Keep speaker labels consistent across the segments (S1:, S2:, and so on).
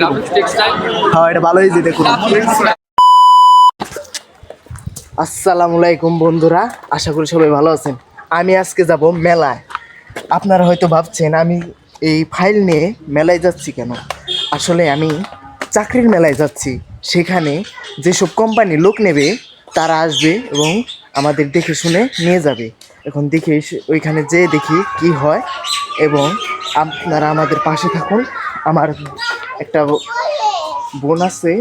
S1: কি হ্যাঁ এটা ভালোই যে দেখুন আসসালামু আলাইকুম বন্ধুরা, আশা করি সবাই ভালো আছেন। আমি আজকে যাব মেলায়। আপনারা হয়তো ভাবছেন, আমি এই ফাইল নিয়ে মেলায় যাচ্ছি কেন? আসলে আমি চাকরির মেলায় যাচ্ছি। সেখানে যেসব কোম্পানি লোক নেবে, তারা আসবে এবং আমাদের দেখে শুনে নিয়ে যাবে। এখন দেখি ওইখানে যেয়ে দেখি কি হয় এবং আপনারা আমাদের পাশে থাকুন। আমার একটা বোন আছে।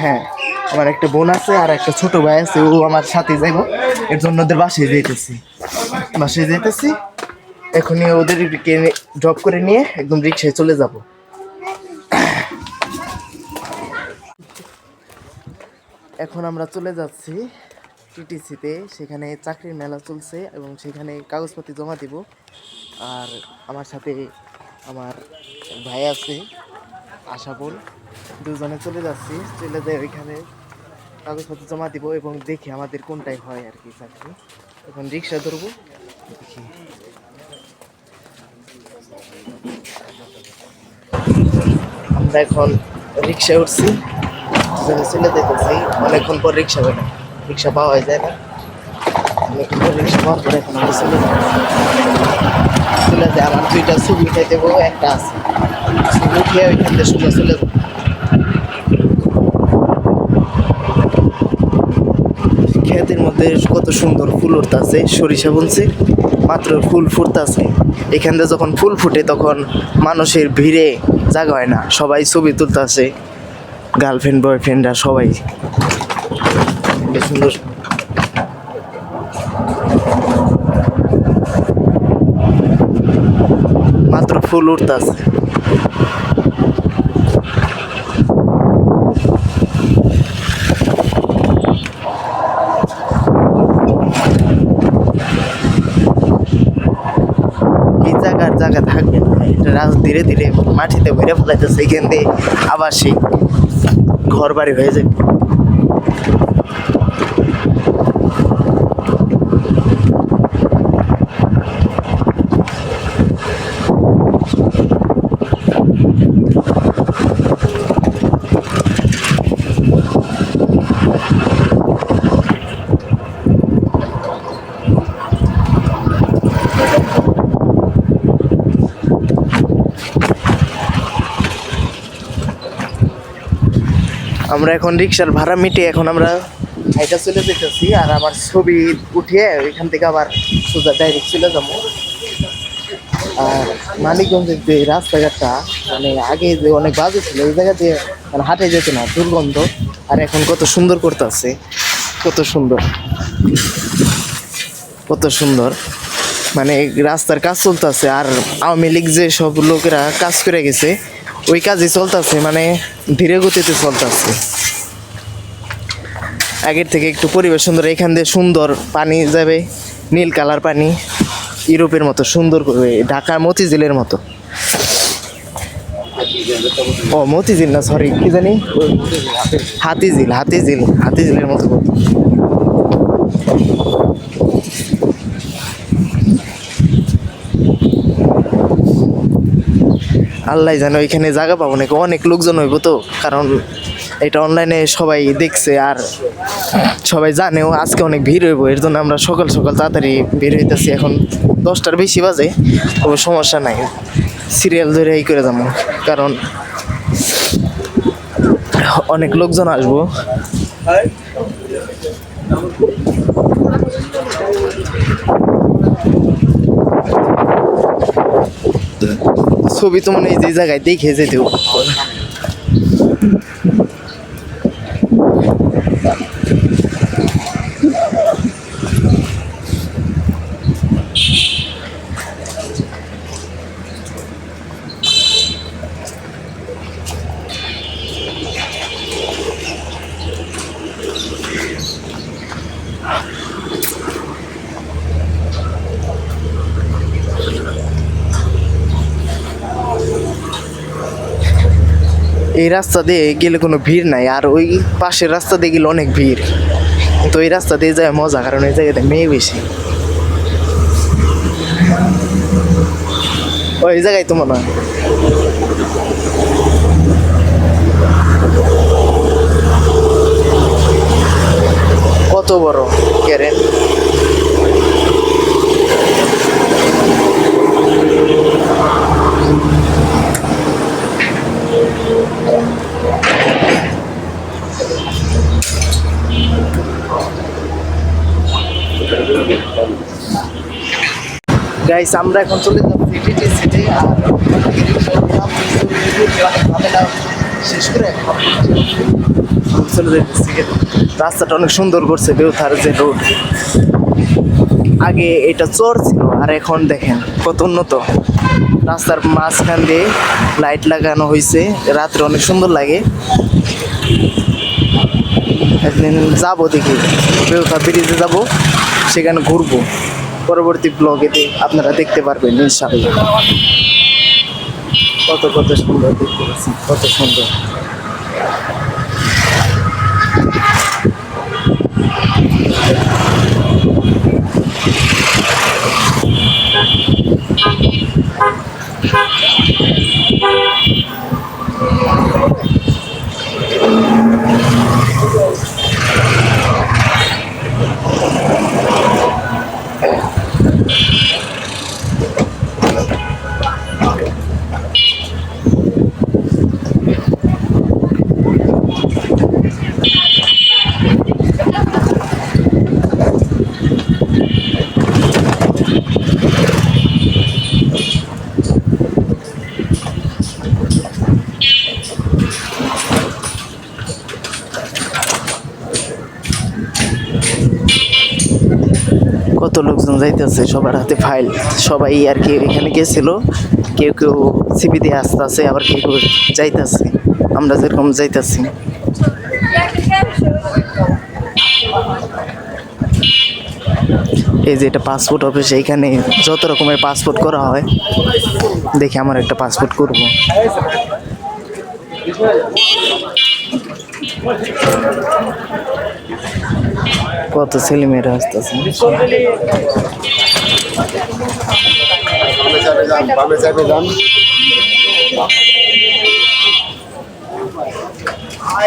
S1: হ্যাঁ আমার একটা বোন আছে আর একটা ছোট ভাই আছে। ও আমার সাথে যাইব। এর জন্য ওদের বাসায় যাইতেছি। বাসায় যেতেছি এখনই ওদেরকে ড্রপ করে নিয়ে একদম রিক্সায় চলে যাব। এখন আমরা চলে যাচ্ছি। টিটিসিতে সেখানে চাকরির মেলা চলছে এবং সেখানে কাগজপত্র জমা দিব। আর আমার সাথে আমার ভাই আছে আশাপুর দুজনে চলে যাচ্ছি, চলে যাই ওইখানে কাগজপত্র জমা দিব এবং দেখি আমাদের কোনটাই হয় আর কি চাকরি। এখন রিক্সা ধরবো, দেখি। আমরা এখন রিক্সা উঠছি চলে যেতেছি অনেকক্ষণ পর রিক্সা পেলাম রিক্সা পাওয়া যায় না। দুইটা একটা আছে। ক্ষেতের মধ্যে কত সুন্দর ফুল উঠতেছে, সরিষা বুনছে মাত্র ফুল ফুটতেছে। এখান থেকে যখন ফুল ফুটে তখন মানুষের ভিড়ে জায়গা হয় না, সবাই ছবি তুলতেছে। গার্লফ্রেন্ড বয়ফ্রেন্ডরা সবাই। সুন্দর। মাত্র ফুল উঠতেছে। জায়গা থাকবে রাজ ধীরে ধীরে মাটিতে ভরে ফেলাইতেছে, এখান দিয়ে আবার সেই ঘর বাড়ি হয়ে যাবে। আমরা এখন রিক্সার ভাড়া মিটে এখন আমরা হাইটা চলে যেতেছি আর আমার ছবি উঠিয়ে ওইখান থেকে আবার সোজা ডাইরেক্ট চলে যাব। আর মানিকগঞ্জের যে রাস্তাঘাটটা মানে আগে যে অনেক বাজে ছিল ওই জায়গা দিয়ে মানে হাটে যেত না, দুর্গন্ধ। আর এখন কত সুন্দর করতেছে, কত সুন্দর। কত সুন্দর। মানে রাস্তার কাজ চলতেছে আর আওয়ামী লীগ যে সব লোকেরা কাজ করে গেছে, ওই কাজই চলতেছে মানে ধীরে গতিতে চলতেছে। আগের থেকে একটু পরিবেশ সুন্দর, এখান দিয়ে সুন্দর পানি যাবে, নীল কালার পানি, ইউরোপের মতো সুন্দর করবে ঢাকার মতিঝিলের মতো ও, মতিঝিল না সরি কি জানি হাতিঝিল হাতিঝিল, হাতিঝিলের মতো করবে। আল্লাহ জানো ওইখানে জায়গা পাবো নাকি, অনেক লোকজন হইব তো, কারণ এটা অনলাইনে সবাই দেখছে আর সবাই জানেও আজকে অনেক ভিড় হইব, এর জন্য আমরা সকাল সকাল তাড়াতাড়ি বের হইতেছি। এখন দশটার বেশি বাজে কোনো সমস্যা নাই। সিরিয়াল ধরে এই করে যাব, কারণ অনেক লোকজন আসব। ছবি তো মনে যে জায়গায় দেখে যেতেও এই রাস্তা দিয়ে গেলে কোনো ভিড় নাই, আর ওই পাশের রাস্তা দিয়ে গেলে অনেক ভিড়। তো এই রাস্তা দিয়ে যায় মজা, কারণ এই জায়গাতে মেয়ে বেশি। ওই জায়গায় তো মনে কত বড় ক্যারেন গাইস আমরা এখন চলে যাচ্ছি টিটি সিটি আর শেষ করে চলে যাচ্ছি রাস্তাটা অনেক সুন্দর করছে বেউথার যে রোড আগে এটা চর ছিল, আর এখন দেখেন কত উন্নত। রাস্তার মাঝখান দিয়ে লাইট লাগানো হয়েছে রাত্রে অনেক সুন্দর লাগে। একদিন যাব দেখি। ব্রিজে যাব, সেখানে ঘুরবো। পরবর্তী ব্লগেতে আপনারা দেখতে পারবেন, ইনশাআল্লাহ। কত কত সুন্দর দেখতে পাচ্ছি কত সুন্দর। Thank you. কত লোকজন যাইতেছে, সবার হাতে ফাইল সবাই আর কি এখানে গেছিল, কেউ কেউ সিপি দিয়ে আসতে আছে আবার কেউ কেউ যাইতেছে। আমরা যেরকম যাইতেছি। এই যে এটা পাসপোর্ট অফিস এইখানে যত রকমের পাসপোর্ট করা হয়, দেখি আমার একটা পাসপোর্ট করব। কত ছেলে মেয়েরা আসতেছে।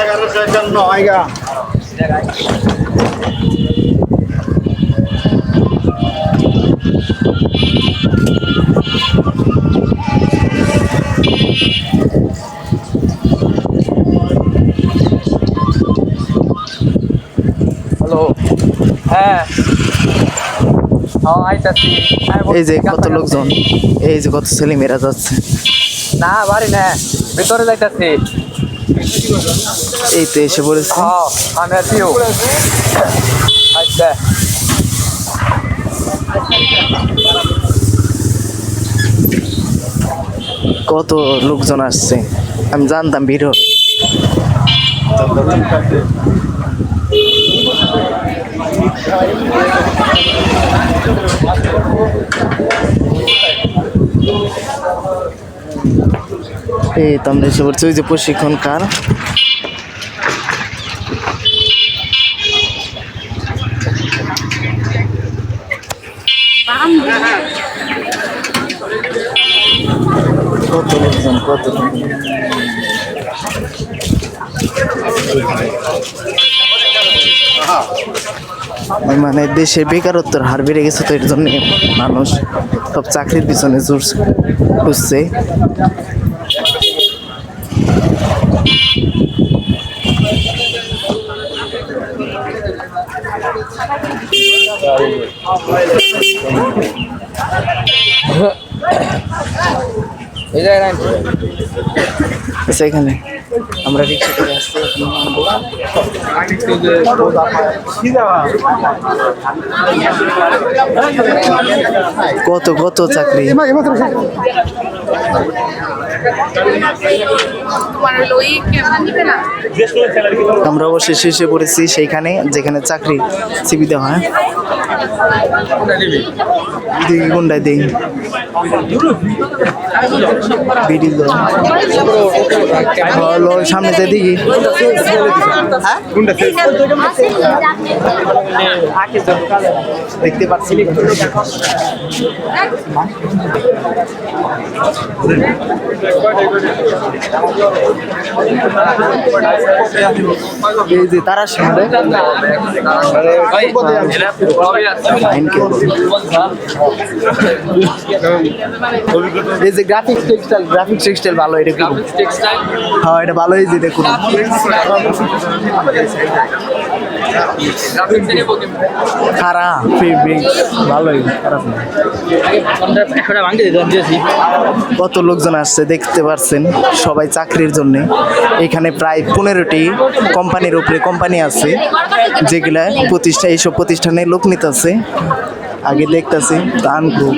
S2: এগারোশো একান্ন আইগা
S3: হ্যাঁ। আইতাছি। হ্যাঁ,
S1: এই যে কত লোকজন? এই যে কত ছেলে মেয়েরা যাচ্ছে।
S3: না বাড়ি না ভিতরে যাইতাছি।
S1: এই তো এসে পড়েছে।
S3: আমি আর আচ্ছা।
S1: কত লোকজন আসছে? আমি জানতাম ভিড় হবে। এই তো আমরা এসে পড়ছি ওই যে প্রশিক্ষণ কার কত লোকজন কত লোকজন। মানে দেশে বেকারত্বের হার বেড়ে গেছে তো এর জন্য মানুষ সব চাকরির পিছনে জোর খুঁজছে। এখানে। আমরা রিক্সা করে আসছি কত কত চাকরি। আমরা অবশেষে এসে পড়েছি সেইখানে, যেখানে চাকরি সিবি দেওয়া হয়। সামনে যে দেখি। দেখতে পাচ্ছি। এই যে তারা সামনে এই যে গ্রাফিক্স টেক্সটাইল গ্রাফিক্স টেক্সটাইল ভালো এটা হ্যাঁ এটা ভালো এই যে দেখুন। ফেব্রিক্স ভালোই, খারাপ কত লোকজন আসছে দেখতে পারছেন সবাই চাকরির জন্য। এখানে প্রায় পনেরোটি কোম্পানির উপরে কোম্পানি আছে, যেগুলা প্রতিষ্ঠা এইসব প্রতিষ্ঠানে লোক নিতেছে। আগে দেখতেছি গ্রুপ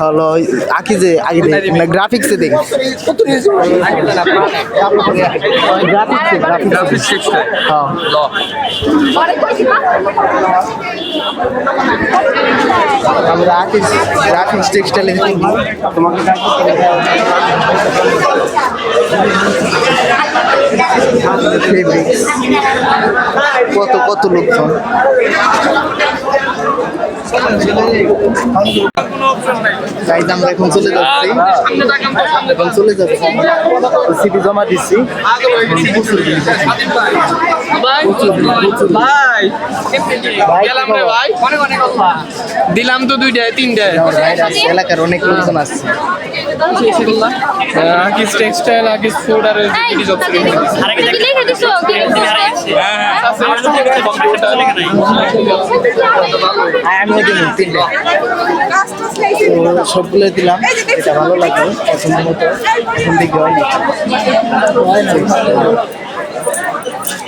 S1: হলো আকি যে আগে দেখ। না গ্রাফিক্সে দেখ। গ্রাফিক্সে গ্রাফিক্সে হ্যাঁ আর্টিস্ট গ্রাফিক্স টেক্সটাইলে তোমাকে। কত কত লোকজন গাইজ আমরা এখন চলে যাচ্ছি। এখন চলে যাচ্ছি। সিটি জমা দিচ্ছি প্রচুর প্রচুর। ভাই,
S4: গেলাম রে ভাই। অনেক অনেক দিলাম তো দুইটায় তিনটায়
S1: এলাকার অনেক লোকজন আসছে
S4: আকিস টেক্সটাইল আকিস ফুড আর জিডি জব
S1: আমিও দিলাম তিনটে। তো সবগুলো দিলাম এটা ভালো লাগল পছন্দ মতো। এখন দেখি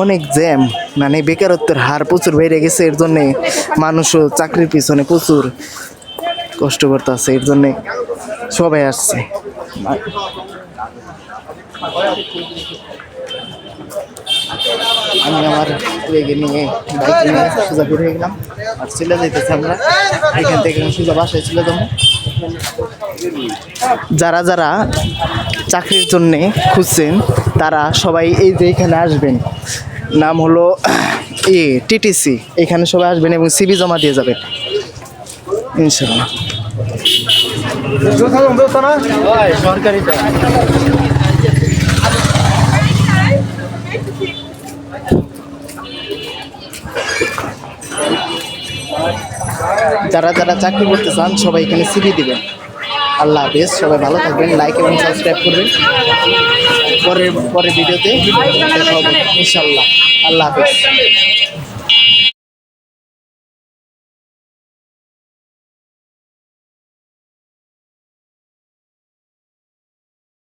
S1: অনেক জ্যাম। মানে বেকারত্বের হার প্রচুর বেড়ে গেছে, এর জন্যে মানুষও চাকরির পিছনে প্রচুর কষ্ট করতেছে, এর জন্যে সবাই আসছে। আমি আমার ওয়েগে নিয়ে বাইক নিয়ে সোজা বের হয়ে গেলাম, আর চলে যাইতেছি আমরা। এখান থেকে সোজা বাসায় চলে যাব। যারা যারা চাকরির জন্যে খুঁজছেন, তারা সবাই এই যে এখানে আসবেন। নাম হলো এ, টিটিসি। এখানে সবাই আসবেন এবং সিবি জমা দিয়ে যাবেন। ইনশাল্লাহ সরকারি যারা যারা চাকরি করতে চান, সবাই এখানে সিবি দিবেন। আল্লাহ হাফেজ, সবাই ভালো থাকবেন লাইক এবং সাবস্ক্রাইব করবেন। পরের পরের ভিডিওতে হবে ইনশাল্লাহ আল্লাহ হাফেজ।